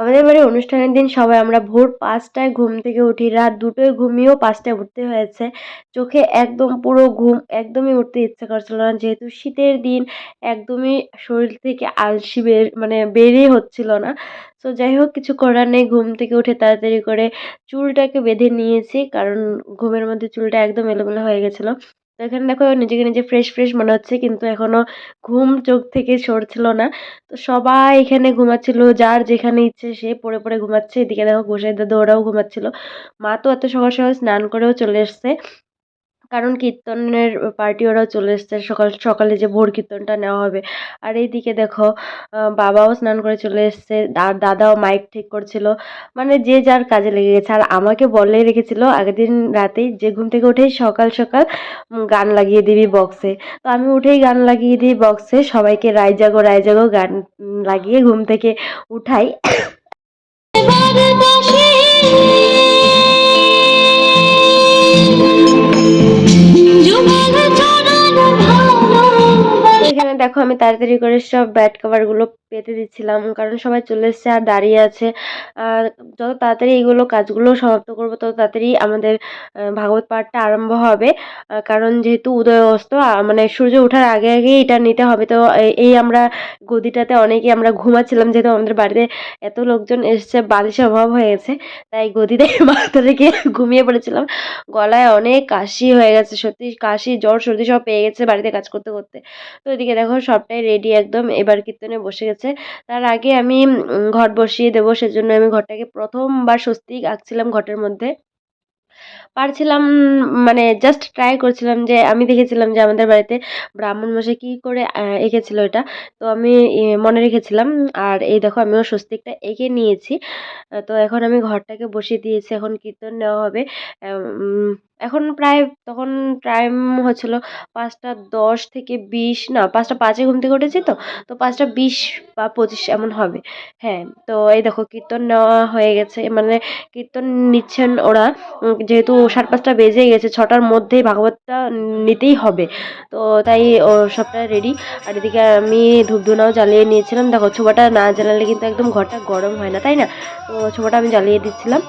আমাদের বাড়ির অনুষ্ঠানের দিন সবাই আমরা ভোর পাঁচটায় ঘুম থেকে উঠি, রাত দুটোয় ঘুমিয়েও পাঁচটায় উঠতে হয়েছে। চোখে একদম পুরো ঘুম, একদমই উঠতে ইচ্ছে করছিল না। যেহেতু শীতের দিন, একদমই শরীর থেকে আলসি বের মানে বেরই হচ্ছিল না। তো যাই হোক, কিছু করার নেই। ঘুম থেকে উঠে তাড়াতাড়ি করে চুলটাকে বেঁধে নিয়েছি, কারণ ঘুমের মধ্যে চুলটা একদম এলোমেলো হয়ে গেছিল। তো এখানে দেখো নিজেকে নিজে ফ্রেশ ফ্রেশ মনে হচ্ছে, কিন্তু এখনও ঘুম চোখ থেকে সরছিল না। তো সবাই এখানে ঘুমাচ্ছিল, যার যেখানে ইচ্ছে সে পড়ে পড়ে ঘুমাচ্ছে। এদিকে দেখো গোসাই দাদু ওরাও ঘুমাচ্ছিল। মা তো এত সকাল সকাল স্নান করেও চলে এসছে। কারণ কীর্তনের পার্টি ওরাও চলে এসছে। সকাল, সকালে যে ভোর কীর্তনটা নেওয়া হবে। আর এইদিকে দেখো বাবাও স্নান করে চলে এসছে। দাদাও মাইক ঠিক করছিল। মানে যে যার কাজে লেগে গেছে। আর আমাকে বলে রেখেছিল আগের দিন রাতেই যে, ঘুম থেকে উঠেই সকাল সকাল গান লাগিয়ে দিবি বক্সে তো আমি উঠেই গান লাগিয়ে দিই বক্সে সবাইকে রায় জাগো রায় জাগো গান লাগিয়ে ঘুম থেকে উঠাই। এখানে দেখো আমি তাড়াতাড়ি করে সব ব্যাড কভারগুলো পেতে দিচ্ছিলাম, কারণ সবাই চলে এসছে আর দাঁড়িয়ে আছে। যত তাড়াতাড়ি এইগুলো কাজগুলো সমাপ্ত করব, তত তাড়াতাড়ি আমাদের ভাগবত পাঠটা আরম্ভ হবে। কারণ যেহেতু উদয় অস্ত মানে সূর্য ওঠার আগে আগেই এটা নিতে হবে। তো এই আমরা গদিটাতে অনেকেই আমরা ঘুমাচ্ছিলাম, যেহেতু আমাদের বাড়িতে এত লোকজন এসছে, বালিশের অভাব হয়ে গেছে। তাই গদিতে মাথা রেখে ঘুমিয়ে পড়েছিলাম। গলায় অনেক কাশি হয়ে গেছে, সত্যি কাশি, জ্বর, সর্দি সব পেয়ে গেছে বাড়িতে কাজ করতে করতে। তো এদিকে দেখো সবটাই রেডি একদম। এবার কীর্তনে বসে গেছে। তার আগে আমি ঘট বসিয়ে দেবো, সেজন্য আমি ঘরটাকে প্রথমবার স্বস্তিক আঁকছিলাম ঘটের মধ্যে। পারছিলাম মানে জাস্ট ট্রাই করছিলাম যে, আমি দেখেছিলাম যে আমাদের বাড়িতে ব্রাহ্মণ মশাই কী করে এঁকেছিল এটা। তো আমি মনে রেখেছিলাম। আর এই দেখো আমিও স্বস্তিকটা এঁকে নিয়েছি। তো এখন আমি ঘরটাকে বসিয়ে দিয়েছি। এখন কীর্তন নেওয়া হবে। এখন প্রায়, তখন টাইম হচ্ছিল পাঁচটা দশ থেকে বিশ, না পাঁচটা পাঁচে ঘুম থেকে উঠেছি তো তো পাঁচটা বিশ বা পঁচিশ এমন হবে। হ্যাঁ তো এই দেখো কীর্তন নেওয়া হয়ে গেছে মানে কীর্তন নিচ্ছেন ওরা যেহেতু সাড়ে পাঁচটা বেজে গেছে, ছটার মধ্যেই ভাগবতটা নিতেই হবে। তো তাই ও সবটা রেডি আর এদিকে আমি ধূপধুনাও জ্বালিয়ে নিয়েছিলাম। দেখো ছোবাটা না জ্বালালে কিন্তু একদম ঘরটা গরম হয় না, তাই না? তো ছোবাটা আমি জ্বালিয়ে দিচ্ছিলাম।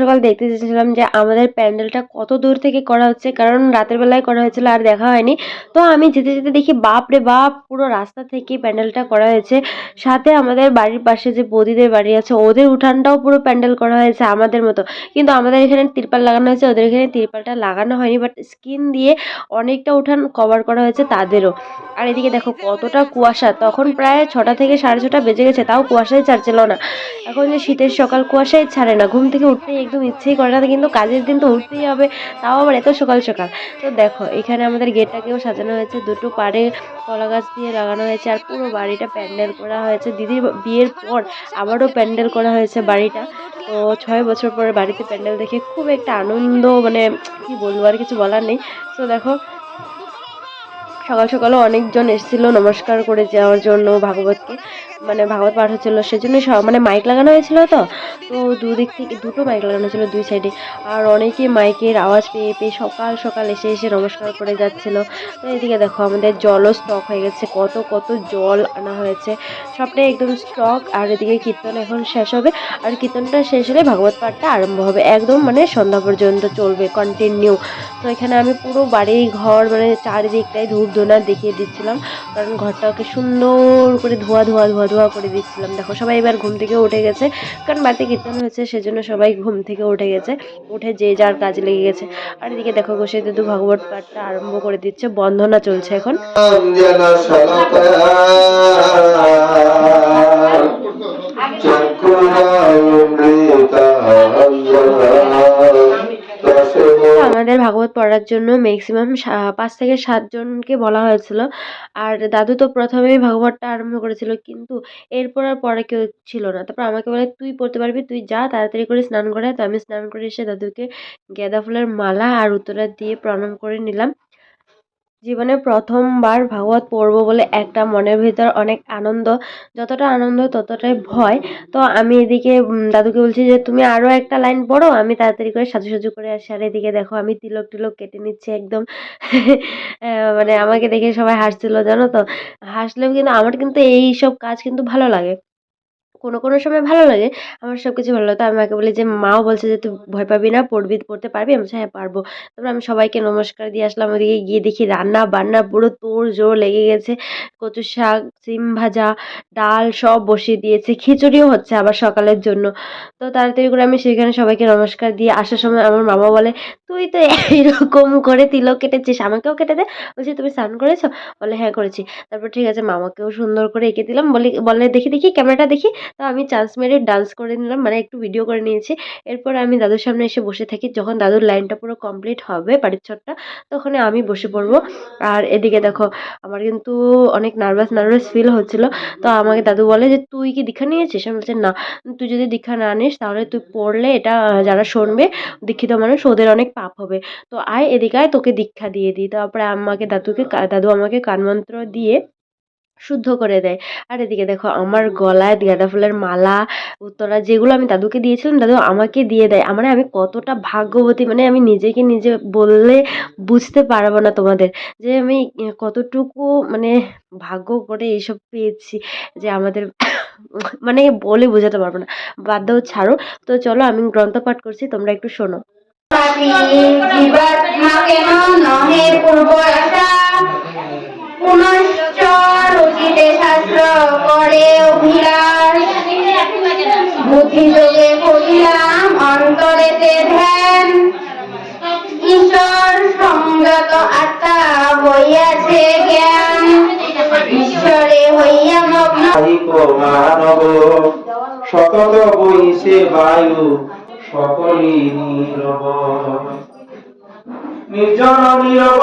সকাল সকাল দেখতে চেয়েছিলাম যে আমাদের প্যান্ডেলটা কত দূর থেকে করা হচ্ছে, কারণ রাতের বেলায় করা হয়েছিল আর দেখা হয়নি। তো আমি যেতে যেতে দেখি বাপ রে বাপ, পুরো রাস্তা থেকে প্যান্ডেলটা করা হয়েছে। সাথে আমাদের বাড়ির পাশে যে বৌদিদের বাড়ি আছে, ওদের উঠানটাও পুরো প্যান্ডেল করা হয়েছে আমাদের মতো। কিন্তু আমাদের এখানে তিরপাল লাগানো হয়েছে, ওদের এখানে তিরপালটা লাগানো হয়নি বাট স্কিন দিয়ে অনেকটা উঠান কভার করা হয়েছে তাদেরও। আর এদিকে দেখো কতটা কুয়াশা, তখন প্রায় ছটা থেকে সাড়ে ছটা বেজে গেছে, তাও কুয়াশাই ছাড়ছিল না। এখন যে শীতের সকাল, কুয়াশাই ছাড়ে না, ঘুম থেকে উঠতেই একদম ইচ্ছেই করে না কিন্তু কাজের দিন তো উঠতেই হবে, তাও আবার এত সকাল সকাল। তো দেখো, এখানে আমাদের গেটটাকেও সাজানো হয়েছে, দুটো পাড়ে কলা গাছ দিয়ে লাগানো হয়েছে, আর পুরো বাড়িটা প্যান্ডেল করা হয়েছে। দিদির বিয়ের পর আবারও প্যান্ডেল করা হয়েছে বাড়িটা। তো ছয় বছর পরে বাড়িতে প্যান্ডেল দেখে খুব একটা আনন্দ মানে কি বলব, আর কিছু বলার নেই। তো দেখো, সকাল সকালও অনেকজন এসেছিল নমস্কার করে যাওয়ার জন্য ভাগবতকে। মানে ভাগবত পাঠ হচ্ছিল সেজন্য মানে মাইক লাগানো হয়েছিল তো তো দুদিক থেকে, দুটো মাইক লাগানো ছিল দুই সাইডে আর অনেকে মাইকের আওয়াজ পেয়ে পেয়ে সকাল সকাল এসে এসে নমস্কার করে যাচ্ছিল। তো এদিকে দেখো, আমাদের জলও স্টক হয়ে গেছে, কত কত জল আনা হয়েছে। সবটাই একদম স্টক আর এদিকে কীর্তন এখন শেষ হবে। আর কীর্তনটা শেষ হলে ভাগবত পাঠটা আরম্ভ হবে। একদম মানে সন্ধ্যা পর্যন্ত চলবে কন্টিনিউ তো এখানে আমি পুরো বাড়ি, ঘর মানে চারিদিকটাই ধূপ ধুনা দেখিয়ে দিচ্ছিলাম। কারণ ঘরটাকে সুন্দর করে ধোয়া ধোয়া ধোয়া ধোয়া করে দিচ্ছিলাম। দেখো, সবাই এবার ঘুম থেকে উঠে গেছে, কারণ বাড়িতে কীর্তন হয়েছে, সেজন্য সবাই ঘুম থেকে উঠে গেছে। উঠে যে যার কাজ লেগে গেছে। আর এদিকে দেখো, গোসাই দাদু ভাগবত পাঠটা আরম্ভ করে দিচ্ছে বন্ধনা চলছে এখন। আমাদের ভাগবত পড়ার জন্য ম্যাক্সিমাম পাঁচ থেকে সাতজনকে বলা হয়েছিল। আর দাদু তো প্রথমেই ভাগবতটা আরম্ভ করেছিল, কিন্তু এরপর আর পরে কেউ ছিল না। তারপর আমাকে বলে, তুই পড়তে পারবি, তুই যা, তাড়াতাড়ি করে স্নান করে তো আমি স্নান করে এসে দাদুকে গেঁদা ফুলের মালা আর উত্তরা দিয়ে প্রণাম করে নিলাম। জীবনে প্রথমবার ভাগবত পড়ব বলে একটা মনের ভিতর অনেক আনন্দ, যতটা আনন্দ ততটাই ভয়। তো আমি এদিকে দাদুকে বলছি যে, তুমি আরও একটা লাইন পড়ো, আমি তাড়াতাড়ি করে সাজু সাজু করে আসি। আর এদিকে দেখো, আমি তিলক টিলক কেটে নিচ্ছি একদম। মানে আমাকে দেখে সবাই হাসছিল, জানো তো? হাসলেও কিন্তু আমার কিন্তু এই সব কাজ কিন্তু ভালো লাগে। কোনো কোনো সময় ভালো লাগে, আমার সব কিছু ভালো লাগে। তো আমি মাকে বলি যে, মাও বলছে যে, তুই ভয় পাবি না, পড়বি, পড়তে পারবি? আমি হ্যাঁ পারব। তারপর আমি সবাইকে নমস্কার দিয়ে আসলাম। ওদিকে গিয়ে দেখি রান্না বান্না পুরো তোড় জোর লেগে গেছে। কচু শাক, সিম ভাজা, ডাল সব বসিয়ে দিয়েছে। খিচুড়িও হচ্ছে আবার সকালের জন্য। তো তাড়াতাড়ি করে আমি সেখানে সবাইকে নমস্কার দিয়ে আসার সময় আমার মামা বলে, তুই তো এরকম করে তিলক কেটেছিস, আমাকেও কেটে দে। বলছি, তুমি স্নান করেছ? বলে হ্যাঁ করেছি। তারপর ঠিক আছে, মামাকেও সুন্দর করে এঁকে দিলাম। বলি, বলে দেখি দেখি, ক্যামেরাটা দেখি। তো আমি চান্স মেরে ডান্স করে নিলাম মানে একটু ভিডিও করে নিয়েছি। এরপর আমি দাদুর সামনে এসে বসে থাকি। যখন দাদুর লাইনটা পুরো কমপ্লিট হবে বাড়ির ছটটা তখন আমি বসে পড়ব। আর এদিকে দেখো, আমার কিন্তু অনেক নার্ভাস নার্ভাস ফিল হচ্ছিল। তো আমাকে দাদু বলে যে, তুই কি দীক্ষা নিয়েছিস? আমি বলছি, না। তুই যদি দীক্ষা না নিস, তাহলে তুই পড়লে এটা যারা শুনবে, দীক্ষিত মানুষ, ওদের অনেক পাপ হবে। তো আয় এদিকে আয়, তোকে দীক্ষা দিয়ে দিই। তারপরে আমাকে দাদুকে দাদু আমাকে কানমন্ত্র দিয়ে শুদ্ধ করে দেয়। আর এদিকে দেখো আমার গলায় গাঁদা ফুলের মালা উত্তরা যেগুলো আমি দাদুকে দিয়েছিলাম দাদু আমাকে দিয়ে দেয়। মানে আমি কতটা ভাগ্যবতী মানে আমি নিজেকে নিজে বললে বুঝতে পারব না তোমাদের। যে আমি কতটুকু মানে ভাগ্য করে এইসব পেয়েছি যে আমাদের মানে বলে বোঝাতে পারব না। বাদ দাও ছাড়ো। তো চলো আমি গ্রন্থ পাঠ করছি তোমরা একটু শোনো। জীবাত্মাকেন ঈশ্বর হইয়া মগ্ন। মানব সতত বইছে বায়ু নির্জন নীরব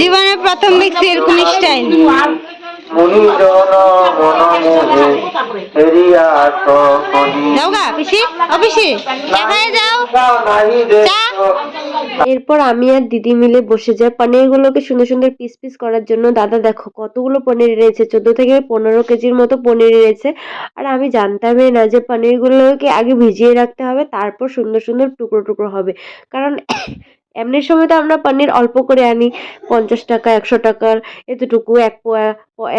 জীবনের প্রথম দেখছি এরকম স্টাইল। এরপর আমি আর দিদি মিলে বসে যাই পনিরগুলোকে সুন্দর সুন্দর পিস পিস করার জন্য। দাদা দেখো, কতগুলো পনির এনেছে চোদ্দ থেকে পনেরো কেজির মতো পনির এনেছে আর আমি জানতামই না যে পনিরগুলোকে আগে ভিজিয়ে রাখতে হবে, তারপর সুন্দর সুন্দর টুকরো টুকরো হবে। কারণ এমনি সময় তো আমরা পনির অল্প করে আনি, পঞ্চাশ টাকা, একশো টাকার, এতটুকু, এক পোয়া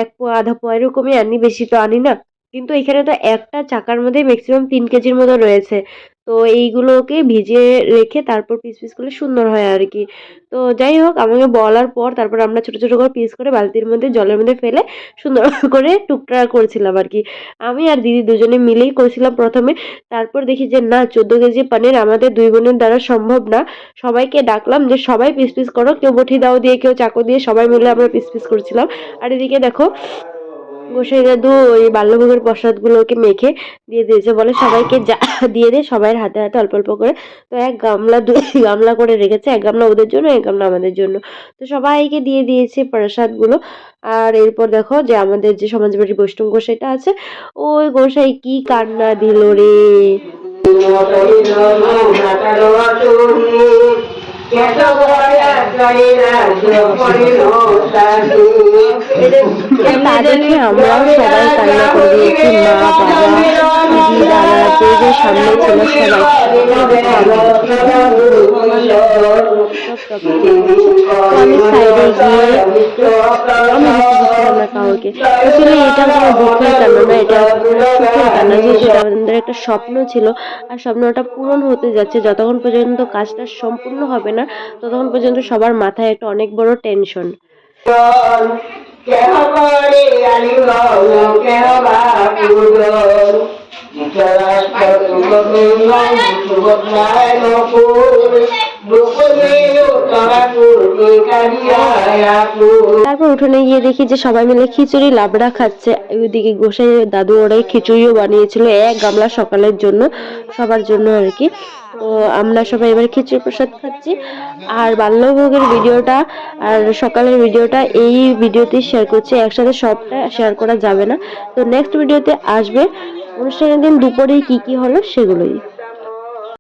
এক পোয়া, আধা পোয়া, এরকমই আনি, বেশি তো আনি না। কিন্তু এখানে তো একটা চাকার মধ্যে ম্যাক্সিমাম তিন কেজির মতো রয়েছে। তো এইগুলোকে ভিজিয়ে রেখে তারপর পিস পিস করলে সুন্দর হয় আর কি তো যাই হোক, আমাকে বলার পর তারপর আমরা ছোটো ছোটো করে পিস করে বালতির মধ্যে, জলের মধ্যে ফেলে সুন্দর করে টুকরা করেছিলাম আর কি আমি আর দিদি দুজনে মিলেই করেছিলাম প্রথমে। তারপর দেখি যে, না, চোদ্দ কেজি পানির আমাদের দুই বোনের দ্বারা সম্ভব না। সবাইকে ডাকলাম যে, সবাই পিস পিস করো। কেউ বটি দাও দিয়ে, কেউ চাকু দিয়ে সবাই মিলে আমরা পিস পিস করছিলাম। আর এদিকে দেখো গোসাই দাদু ওই বাল্যভোগের প্রসাদগুলোকে মেখে দিয়ে দিয়েছে, বলে সবাইকে যা, দিয়ে দে সবাইয়ের হাতে হাতে অল্প অল্প করে তো এক গামলা দুই গামলা করে রেখেছে, এক গামলা ওদের জন্য, এক গামলা আমাদের জন্য। তো সবাইকে দিয়ে দিয়েছে প্রসাদগুলো। আর এরপর দেখো যে আমাদের যে সমাজবাড়ির বৈষ্ণব গোসাইটা আছে, ওই গোসাই কি কান্না দিল রে? তা দেখে আমরাও সবাই কান্না করে দিয়েছি মা বাবা দিদি দাদা এটা দুঃখের এটা একটা স্বপ্ন ছিল আর স্বপ্নটা পূরণ হতে যাচ্ছে যতক্ষণ পর্যন্ত কাজটা সম্পূর্ণ হবে না ততক্ষণ পর্যন্ত সবার মাথায় একটা অনেক বড় টেনশন কেহ করে কেহ বা তারপর উঠোনে গিয়ে দেখি যে সবাই মিলে খিচুড়ি, লাবড়া খাচ্ছে। ওইদিকে গোসাই দাদু ওরাই খিচুড়িও বানিয়েছিল এক গামলা সকালের জন্য, সবার জন্য আর কি। তো আমরা সবাই এবার খিচুড়ি প্রসাদ খাচ্ছি। আর বাল্যভোগের ভিডিওটা আর সকালের ভিডিওটা, এই ভিডিওতে শেয়ার করছি। একসাথে সবটা শেয়ার করা যাবে না। তো নেক্সট ভিডিওতে আসবে অনুষ্ঠানের দিন দুপুরে কি কি হলো সেগুলোই।